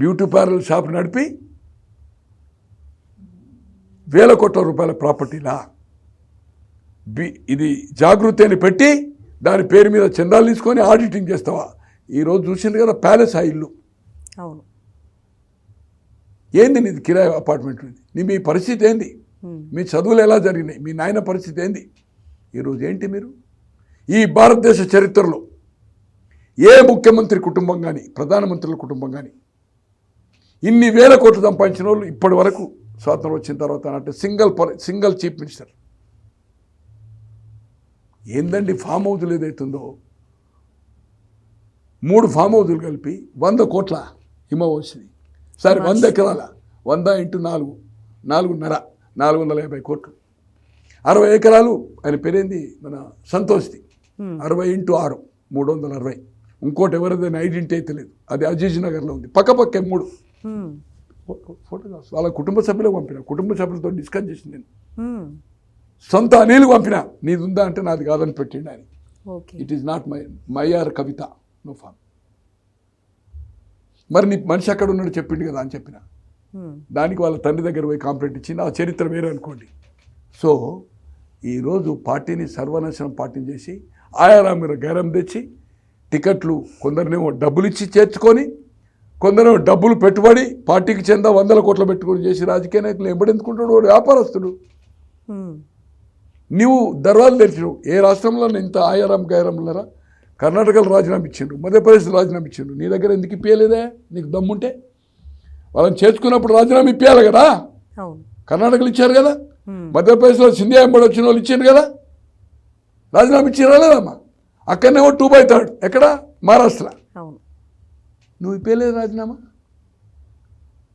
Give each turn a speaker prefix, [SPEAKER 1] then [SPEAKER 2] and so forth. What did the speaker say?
[SPEAKER 1] Beauty parlour shop నడిపి వేల కోట్ల రూపాయల ప్రాపర్టీలా. బి ఇది జాగృతి అని పెట్టి దాని పేరు మీద చందాలు తీసుకొని ఆడిటింగ్ చేస్తావా? ఈరోజు చూసింది కదా ప్యాలెస్ ఆ ఇల్లు.
[SPEAKER 2] అవును.
[SPEAKER 1] ఏంది నీది కిరాయి అపార్ట్మెంట్ నీ మీ పరిస్థితి ఏంది. మీ చదువులు ఎలా జరిగినాయి? మీ నాయన పరిస్థితి ఏంది? ఈరోజు ఏంటి మీరు? ఈ భారతదేశ చరిత్రలో ఏ ముఖ్యమంత్రి కుటుంబం కానీ ప్రధానమంత్రుల కుటుంబం కానీ ఇన్ని వేల కోట్లు సంపాదించిన వాళ్ళు ఇప్పటి వరకు స్వాతంత్రం వచ్చిన తర్వాత అంటే సింగిల్ సింగిల్ చీఫ్ మినిస్టర్. ఏందండి ఫామ్ హౌజులు ఏదైతుందో? మూడు ఫామ్ హౌజులు కలిపి వంద కోట్ల హిమవంశిది సరే వంద ఎకరాల. వంద ఇంటూ నాలుగు. నాలుగున్నర. నాలుగు వందల యాభై కోట్లు. అరవై ఎకరాలు ఆయన పేరేంది? మన సంతోష్ది. అరవై ఇంటూ ఆరు. మూడు వందల అరవై. ఇంకోటి ఎవరిదైనా ఐడెంటిటీ అయితే లేదు. అది అజీజ్ నగర్లో ఉంది. పక్క పక్కే మూడు. ఫోటోగ్రాఫ్స్. వాళ్ళ కుటుంబ సభ్యులకు పంపిన. కుటుంబ సభ్యులతో డిస్కస్ చేసి నేను. సొంత అనిల్ పంపిన. నీది ఉందా అంటే నాది కాదని పెట్టిండు ఆయన. It is not my my or Kavitha no farm మరి నీ మనిషి అక్కడ ఉన్నాడు చెప్పిండు కదా అని చెప్పిన. దానికి వాళ్ళ తండ్రి దగ్గర పోయి కాంప్లైంట్ ఇచ్చింది ఆ చరిత్ర వేరే అనుకోండి. సో ఈరోజు పార్టీని సర్వనాశనం పార్టీని చేసి ఆయారా మీరు గైరం తెచ్చి టికెట్లు కొందరినేమో డబ్బులు ఇచ్చి చేర్చుకొని కొందరేమో డబ్బులు పెట్టుబడి పార్టీకి చెందా వందల కోట్లు పెట్టుకొని చేసి రాజకీయ నాయకులు ఎంబడెందుకుంటాడు వాడు వ్యాపారస్తుడు. నీవు దర్వాలు తెరిచినావు. ఏ రాష్ట్రంలో ఇంత ఆయారం గైరం లేరా కర్ణాటకలో రాజీనామా ఇచ్చిండ్రు. మధ్యప్రదేశ్ రాజీనామా ఇచ్చిండ్రు. నీ దగ్గర ఎందుకు ఇప్పించలేదే నీకు దమ్ముంటే? వాళ్ళని చేర్చుకున్నప్పుడు రాజీనామా ఇప్పించాలి కదా? కర్ణాటకలో ఇచ్చారు కదా. మధ్యప్రదేశ్లో సింధియా ఎంబడి వచ్చిన వాళ్ళు ఇచ్చారు కదా? రాజీనామా ఇచ్చారా లేదమ్మా అక్కడనేమో టూ బై థర్డ్. ఎక్కడ? మహారాష్ట్ర. నువ్వు ఇప్పలేదు రాజీనామా